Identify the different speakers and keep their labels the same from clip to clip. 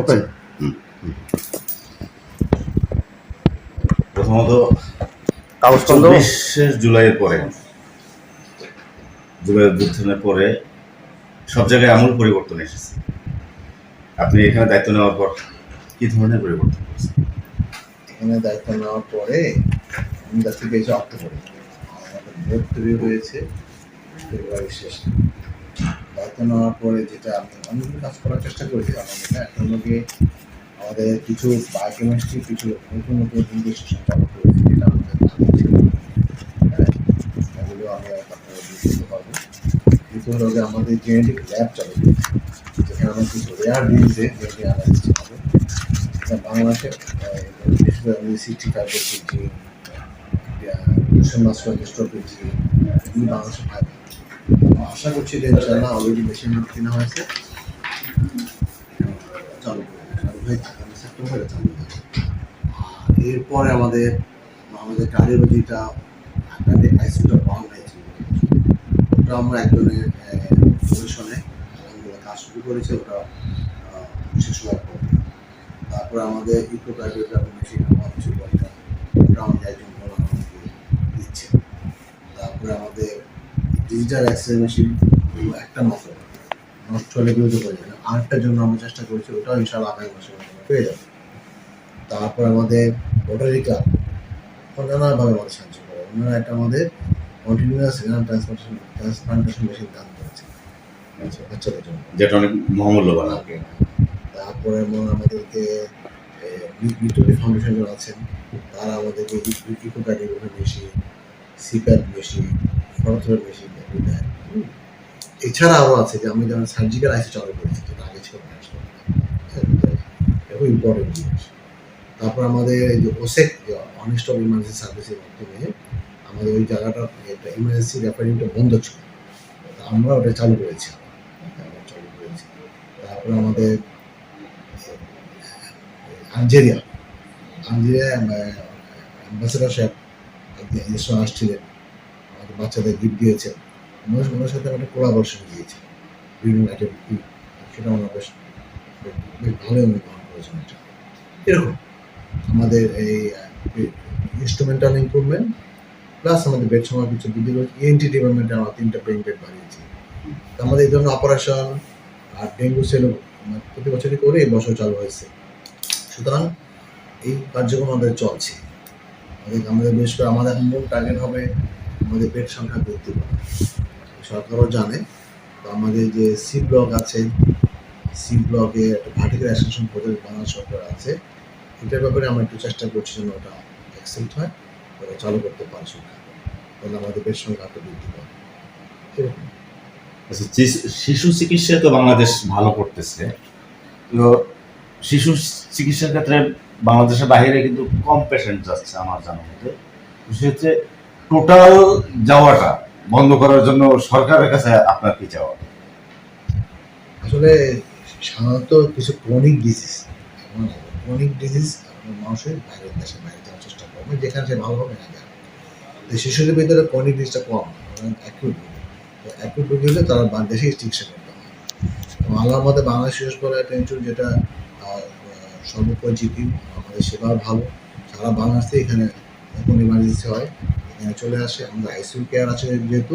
Speaker 1: Open.
Speaker 2: প্রথমত
Speaker 1: কাগজপত্র?
Speaker 2: চব্বিশে জুলাইয়ের পরে জুলাই অভ্যুত্থানের পরে সব জায়গায় আমূল পরিবর্তন এসেছে। আপনি এখানে দায়িত্ব নেওয়ার পর কি ধরনের পরিবর্তন
Speaker 3: এখানে দায়িত্ব নেওয়ার পরে আমি থেকে এসে অক্টোবরে আমাদের ভোট তৈরি হয়েছে ফেব্রুয়ারি শেষে। দায়িত্ব নেওয়ার পরে যেটা আমি অনেকগুলো কাজ করার চেষ্টা করেছি আমাদের একটা হলো গিয়ে আমাদের কিছু বায়োকেমিস্ট্রি কিছু নতুন নতুন করেছি যেটা আমাদের। হ্যাঁ, এগুলো আমাদের জেনেটিক ল্যাব চালু যেখানে আমরা কিছু রেয়ার ডিজিজে জেনেটিক অ্যানালিসিস হবে এটা বাংলাদেশে বিশেষ যে আশা করছি যে ইনশাল্লাহ অলরেডি মেশিন কেনা হয়েছে। চালু। হয়েছে এরপরে আমাদের আমাদের কার্ডিওলজিটা ঢাকাতে আইসিউটা পাওয়া হয়েছে ওটা আমরা একজনের কাজ শুরু করেছে, ওটা শেষ হওয়ার পর। তারপরে আমাদের ইকোকার্ডিওগ্রাফি মেশিন আমার কিছু ওটা আমাদের একজন দিচ্ছে। তারপরে আমাদের ডিজিটাল এক্সরে মেশিন একটা মাত্র নষ্ট হলে বিরত করে যায় না আরেকটার জন্য আমরা চেষ্টা করছি ওটাও ইনশাল্লাহ আগামী মাসে পেয়ে যাবে তারপর আমাদের রোটারি ক্লাব নানাভাবে আমাদের সাহায্য করে ওনারা একটা আমাদের continuous renal transplantation transplantation machine দান করেছে আচ্ছা বাচ্চাদের জন্য
Speaker 2: যেটা অনেক মহামূল্যবান আর কি
Speaker 3: তারপরে মনে আমাদেরকে ভিক্টোরি ফাউন্ডেশন যারা আছেন তারা আমাদেরকে ইকোপ্যাডিক বেশি সিপ্যাড বেশি ফরথের বেশি এগুলো দেয় হুম। এছাড়া আরও আছে যে আমি যেমন সার্জিক্যাল চালু করেছি যেটা আগে ছিল আসলে। হ্যাঁ, খুব ইম্পর্টেন্ট জিনিস। তারপর আমাদের এই যে ওসেক অনেস্ট অফ ইমার্জেন্সি সার্ভিসের মাধ্যমে আমাদের ওই জায়গাটা একটা ইমার্জেন্সি রেফারিংটা বন্ধ ছিল। তা আমরা ওটা চালু করেছি চালু করেছি। তারপরে আমাদের আলজেরিয়া আলজেরিয়া অ্যাম্বাসেডার সাহেব একদিন আসছিলেন। আমাদের বাচ্চাদের গিফট দিয়েছেন। ওনার ওনার সাথে একটা কোলাবরেশন দিয়েছি। বিভিন্ন অ্যাক্টিভিটি সেটা আমরা বেশ বেশ ভালোই উনি গ্রহণ করেছেন এটা। এরকম আমাদের এই ইনস্ট্রুমেন্টাল ইমপ্রুভমেন্ট প্লাস আমাদের বেড সময় কিছু বৃদ্ধি করেছি ইএনটি ডিপার্টমেন্টে আমরা তিনটা পেইন বেড বাড়িয়েছি আমাদের এই ধরনের অপারেশন আর ডেঙ্গু সেল প্রতি বছরই করে এই বছর চালু হয়েছে। সুতরাং এই কার্যক্রম আমাদের চলছে। আমাদের আমাদের বিশেষ করে আমাদের মূল টার্গেট হবে আমাদের পেট সংখ্যা বৃদ্ধি করা। সরকারও জানে। তো আমাদের যে সি ব্লক আছে সি ব্লকে একটা ভার্টিক্যাল অ্যাসেশন প্রজেক্ট বাংলা সরকার আছে। এটার ব্যাপারে আমরা একটু চেষ্টা করছি যেন ওটা অ্যাকসেপ্ট হয় ওটা চালু করতে পারে সরকার। তাহলে আমাদের পেট সংখ্যা আরও বৃদ্ধি পাবে।
Speaker 2: আচ্ছা, শিশু চিকিৎসায় তো বাংলাদেশ ভালো করতেছে। তো শিশু চিকিৎসার ক্ষেত্রে বাংলাদেশের বাইরে কিন্তু কম পেশেন্ট যাচ্ছে আমার জানা মতে। সেক্ষেত্রে টোটাল যাওয়াটা বন্ধ করার জন্য সরকারের কাছে আপনার কি চাওয়া?
Speaker 3: আসলে সাধারণত কিছু ক্রনিক ডিজিজ ক্রনিক ডিজিজ মানুষের বাইরের দেশে বাইরে যাওয়ার চেষ্টা করবে যেখানে সে ভালো হবে না যায় শিশুদের ভিতরে ক্রনিক ডিজিজটা কম অ্যাকিউট তো অ্যাকিউট রোগী হলে তারা দেশেই চিকিৎসা করতে হয় তো আল্লাহর মধ্যে বাংলাদেশ বিশেষ করে টেনশন যেটা আহ, সর্বপরিচিতি আমাদের সেবা ভালো। সারা বাংলাদেশ এখানে এখন ইমার্জেন্সি হয়। চলে আসে। আমাদের আইসিইউ কেয়ার আছে যেহেতু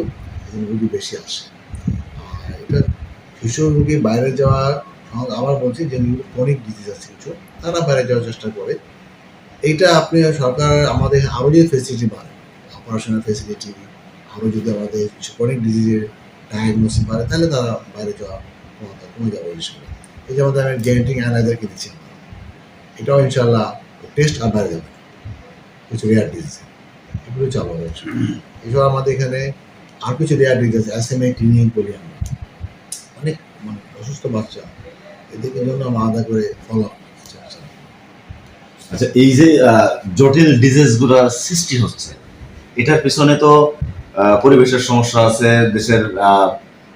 Speaker 3: রোগী বেশি আসে। আর এটা শিশু রোগী বাইরে যাওয়া আবার বলছি যে ক্রনিক ডিজিজ আছে কিছু, তারা বাইরে যাওয়ার চেষ্টা করে। এইটা আপনি সরকার আমাদের আরও যদি ফেসিলিটি বাড়ে অপারেশনের ফেসিলিটি আরও যদি আমাদের কিছু ক্রনিক ডিজিজের ডায়াগনোসিস বাড়ে, তাহলে তারা বাইরে যাওয়া কমে যাবে ইনশাল্লাহ এই যেমন আমি জেনেটিক অ্যানালাইজার কিনেছি এটাও ইনশাল্লাহ টেস্ট আর বাইরে যাবে কিছু রেয়ার ডিজিজ এগুলো চালু ইনশাল্লাহ। এছাড়া আমাদের এখানে আর কিছু রেয়ার ডিজিজ এ ক্লিনিং করি আমরা অনেক মানে অসুস্থ বাচ্চা এদেরকে জন্য আমরা আলাদা করে ফলো
Speaker 2: আচ্ছা এই যে জটিল ডিজিজগুলো সৃষ্টি হচ্ছে এটার পিছনে তো পরিবেশের সমস্যা আছে দেশের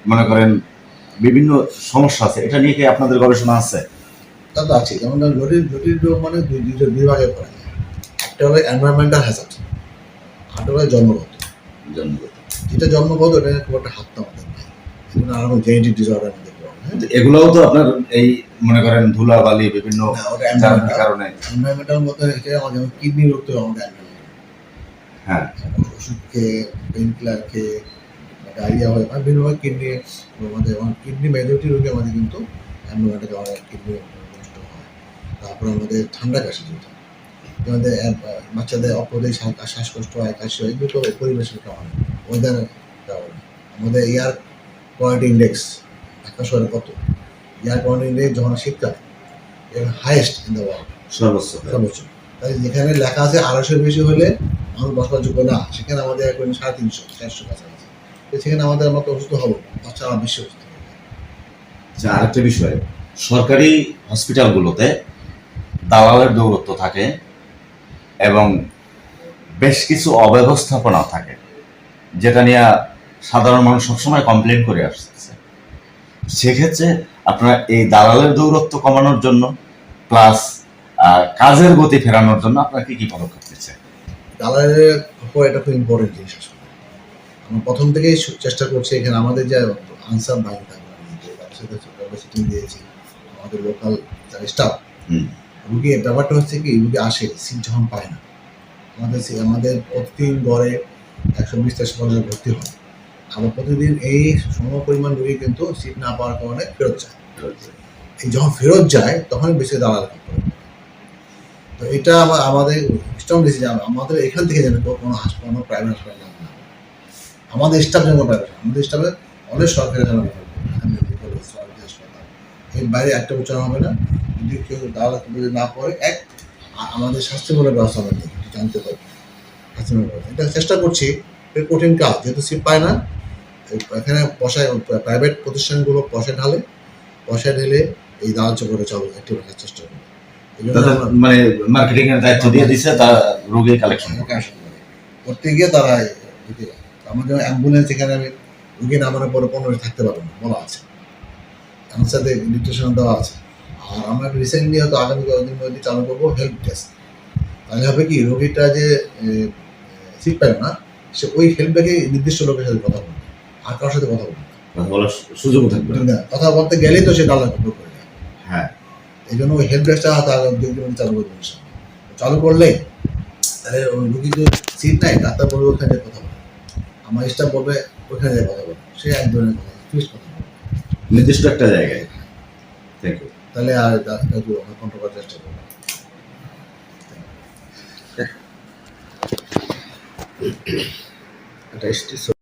Speaker 2: মনে করেন বিভিন্ন সমস্যা আছে এটা নিয়ে কি আপনাদের গবেষণা আছে?
Speaker 3: তা তো আছে যেমন জটিল জটিল রোগ মানে দুই দুইটা বিভাগে করা যায়। একটা হলো এনভায়রনমেন্টাল হ্যাজার্ড হলো জন্মগত।
Speaker 2: জন্মগত।
Speaker 3: যেটা জন্মগত এটা খুব একটা হাত আমাদের নাই এগুলো আরও জেনেটিক ডিসঅর্ডার আমাদের
Speaker 2: এগুলোও তো আপনার এই মনে করেন ধুলাবালি বিভিন্ন
Speaker 3: না, ওটা
Speaker 2: কারণে।
Speaker 3: এনভায়রনমেন্টাল মধ্যে এটা আমাদের যেমন কিডনি রোগ তো আমাদের
Speaker 2: হ্যাঁ।
Speaker 3: ওষুধ খেয়ে পেন কিলার খেয়ে ডায়রিয়া হয় আর বিভিন্ন কিডনি আমাদের কিডনি মেজরিটি রোগে আমাদের কিন্তু এনভায়রনমেন্টের কারণে কিডনি নষ্ট হয়। তারপর আমাদের ঠান্ডা কাশি যেটা। আমাদের বাচ্চাদের অপদের শ্বাসকষ্ট হয় কাশি হয় এগুলো তো পরিবেশের কারণে ওয়েদার কারণে। আমাদের এয়ার কোয়ালিটি ইন্ডেক্স ঢাকা শহরে কত? এয়ার কোয়ালিটি ইন্ডেক্স যখন শীতকাল হাইয়েস্ট ইন দ্য ওয়ার্ল্ড
Speaker 2: সর্বোচ্চ।
Speaker 3: সর্বোচ্চ। তাই যেখানে লেখা আছে আড়াইশোর বেশি হলে মানুষ বসবাস যোগ্য না সেখানে আমাদের এখন সাড়ে তিনশো চারশো কাছাকাছি। তো সেখানে আমাদের আমরা অসুস্থ হব বাচ্চা আমার বেশি অসুস্থ
Speaker 2: আচ্ছা আরেকটা বিষয় সরকারি হসপিটালগুলোতে দালালের দৌরত্ব থাকে। এবং বেশ কিছু অব্যবস্থাপনা থাকে যেটা নিয়ে সাধারণ মানুষ সবসময় কমপ্লেন করে আসতেছে। সেক্ষেত্রে আপনারা এই দালালের দৌরত্ব কমানোর জন্য প্লাস কাজের গতি ফেরানোর জন্য আপনারা কি কি পদক্ষেপ নিচ্ছেন
Speaker 3: দালালের উপর এটা খুব ইম্পর্টেন্ট জিনিস আসলে আমরা প্রথম থেকেই চেষ্টা করছি এখানে আমাদের যে আনসার বাহিনী থাকবে দিয়েছি। আমাদের লোকাল যারা স্টাফ। রুগী, ব্যাপারটা হচ্ছে কি, রুগী আসে সিট যখন পায় না, আমাদের আমাদের প্রতিদিন গড়ে একশো বিশ চারশো পঞ্চাশ ভর্তি হয়। আবার প্রতিদিন এই সম পরিমাণ রুগী কিন্তু সিট না পাওয়ার কারণে ফেরত যায়। এই যখন ফেরত যায় তখন বেশি করে। তো এটা আবার আমাদের স্ট্রং ডিসিশন আমাদের এখান থেকে যেন কোনো হাসপাতাল কোনো প্রাইভেট হাসপাতাল না আমাদের স্টাফ যেন প্রাইভেট আমাদের স্টাফে অনেক সরকারি হাসপাতাল এর বাইরে একটা উচ্চারণ হবে না। যদি কেউ দালাল যদি না পড়ে এক আমাদের স্বাস্থ্যমূলক ব্যবস্থা আমাদের নেই, জানতে পারবে। স্বাস্থ্যমূলক ব্যবস্থা। এটা চেষ্টা করছি এর কঠিন কাজ যেহেতু সিট পায় না এখানে পয়সায় প্রাইভেট প্রতিষ্ঠানগুলো পয়সা ঢালে পয়সা ঢেলে এই দালাল চক্রে চালু একটু রাখার চেষ্টা করে
Speaker 2: মানে মার্কেটিং এর দায়িত্ব দিয়ে দিচ্ছে তারা রোগী কালেকশন
Speaker 3: করতে গিয়ে তারা আমার যেমন অ্যাম্বুলেন্স এখানে আমি রুগী নামানোর পরে পনেরো থাকতে পারব না বলা আছে। আমার সাথে ডিটেশন দেওয়া আছে। আর আমরা রিসেন্টলি হয়তো আগামী কয়েকদিন মধ্যে চালু করব হেল্প টেস্ট তাহলে হবে কি রোগীটা যে সিট পায় না সে ওই হেল্প ব্যাগে নির্দিষ্ট লোকের সাথে কথা বলবে আর কারোর সাথে কথা বলবে
Speaker 2: বলার সুযোগ থাকবে না।
Speaker 3: কথা বলতে গেলেই তো সে ডালার করে
Speaker 2: হ্যাঁ।
Speaker 3: এই জন্য ওই হেল্প ডেস্কটা তার দুই দিন চালু করব চালু করলে তাহলে ওই রুগী যে সিট নাই ডাক্তার বলবে ওখানে কথা বলে আমার স্টাফ বলবে ওখানে কথা বলে সে এক ধরনের কথা কথা
Speaker 2: নির্দিষ্ট একটা জায়গায়। থ্যাংক ইউ
Speaker 3: তাহলে আর ডাক্তার কন্ট্রোল করার চেষ্টা করব এটা